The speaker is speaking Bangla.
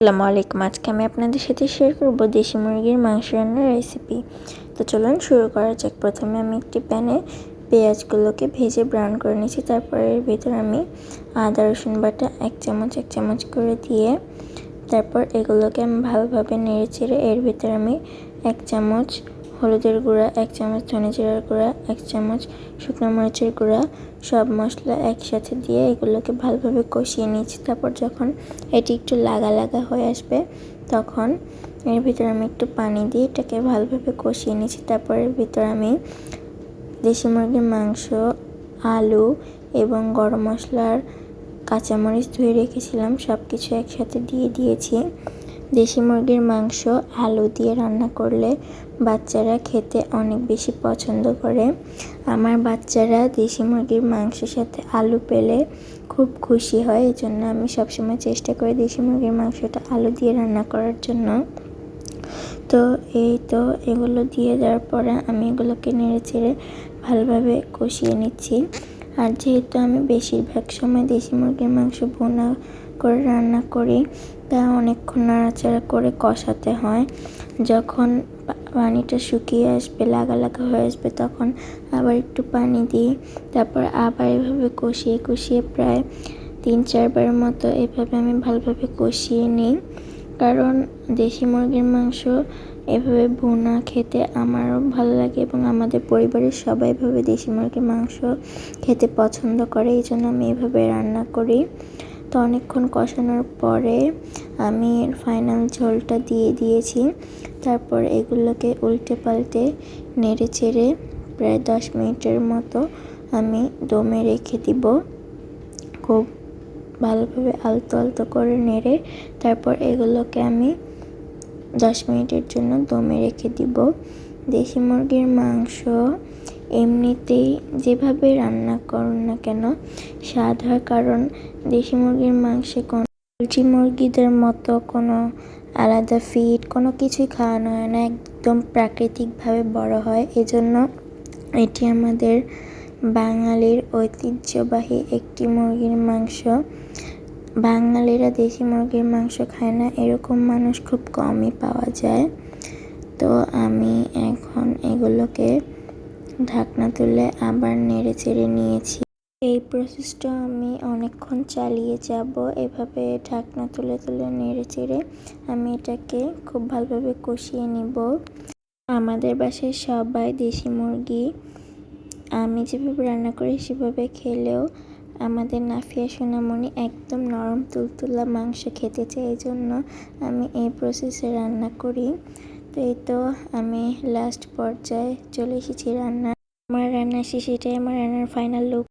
আসসালামু আলাইকুম। আজকে আমি আপনাদের সাথে শেয়ার করব দেশি মুরগির মাংস রান্নার রেসিপি তো চলুন শুরু করা যাক। প্রথমে আমি একটি প্যানে পেঁয়াজগুলোকে ভেজে ব্রাউন করে নিয়েছি। তারপরে এর ভিতর আমি আদা, রসুন বাটা এক চামচ এক চামচ করে দিয়ে তারপর এগুলোকে আমি ভালোভাবে নেড়ে চেড়ে এর ভিতর আমি এক চামচ হলুদের গুঁড়া, এক চামচ ধনে জিরার গুঁড়া, এক চামচ শুকনো মরিচের গুঁড়া, সব মশলা একসাথে দিয়ে এগুলোকে ভালোভাবে কষিয়ে নিয়েছি। তারপর যখন এটি একটু লাগা লাগা হয়ে আসবে, তখন এর ভিতরে আমি একটু পানি দিয়ে এটাকে ভালোভাবে কষিয়ে নিয়েছি। তারপর এর ভিতরে আমি দেশি মুরগির মাংস, আলু এবং গরম মশলার কাঁচামরিচ ধুয়ে রেখেছিলাম। সব কিছু একসাথে দিয়ে দিয়েছি। দেশি মুরগির মাংস, আলু দিয়ে রান্না করলে বাচ্চারা খেতে অনেক বেশি পছন্দ করে। আমার বাচ্চারা দেশি মুরগির মাংসের সাথে আলু পেলে খুব খুশি হয়। এই জন্য আমি সবসময় চেষ্টা করি দেশি মুরগির মাংসটা আলু দিয়ে রান্না করার জন্য। তো এই তো এগুলো দিয়ে দেওয়ার পরে আমি এগুলোকে নেড়ে চেড়ে ভালোভাবে কষিয়ে নিচ্ছি। আর যেহেতু আমি বেশিরভাগ সময় দেশি মুরগির মাংস বোনা করে রান্না করি, তা অনেকক্ষণ নাড়াচাড়া করে কষাতে হয়। যখন পানিটা শুকিয়ে আসবে, লাগা লাগা হয়ে আসবে, তখন আবার একটু পানি দিই। তারপর আবার এভাবে কষিয়ে কষিয়ে প্রায় তিন চারবার মতো এভাবে আমি ভালোভাবে কষিয়ে নিই। কারণ দেশি মুরগির মাংস এভাবে ভুনা খেতে আমারও ভালো লাগে এবং আমাদের পরিবারের সবাই এভাবে দেশি মুরগির মাংস খেতে পছন্দ করে, এই জন্য আমি এভাবে রান্না করি। তো অনেকক্ষণ কষানোর পরে আমি ফাইনাল ঝোলটা দিয়ে দিয়েছি। তারপর এগুলোকে উল্টে পাল্টে নেড়ে চেড়ে প্রায় দশ মিনিটের মতো আমি দমে রেখে দিব। খুব ভালোভাবে আলতো আলতো করে নেড়ে তারপর এগুলোকে আমি দশ মিনিটের জন্য দমে রেখে দিব। দেশি মুরগির মাংস এমনিতেই যেভাবে রান্না করুন না কেন স্বাদ হয় কারণ দেশি মুরগির মাংসে কোনো পোলট্রি মুরগিদের মতো কোনো আলাদা ফিড কোনো কিছুই খাওয়ানো হয় না, একদম প্রাকৃতিকভাবে বড় হয়। এজন্য এটি আমাদের বাঙালির ঐতিহ্যবাহী একটি মুরগির মাংস। বাঙালিরা দেশি মুরগির মাংস খায় না, এরকম মানুষ খুব কমই পাওয়া যায়। তো আমি এখন এগুলোকে ঢাকনা তুলে আবার নেড়ে চেড়ে নিয়েছি। এই প্রসেসটা আমি অনেকক্ষণ চালিয়ে যাব। এভাবে ঢাকনা তুলে তুলে নেড়ে চেড়ে আমি এটাকে খুব ভালোভাবে কষিয়ে নিব। আমাদের বাসায় সবাই দেশি মুরগি আমি যেভাবে রান্না করি, সেভাবে খেলেও আমাদের নাফিয়া সোনামণি একদম নরম তুলতুলা মাংস খেতে চাই এই জন্য আমি এই প্রসেসে রান্না করি। তো এই তো আমি লাস্ট পর্যায়ে চলে এসেছি রান্না আমার রান্না শেষ এটাই আমার রান্নার ফাইনাল লুক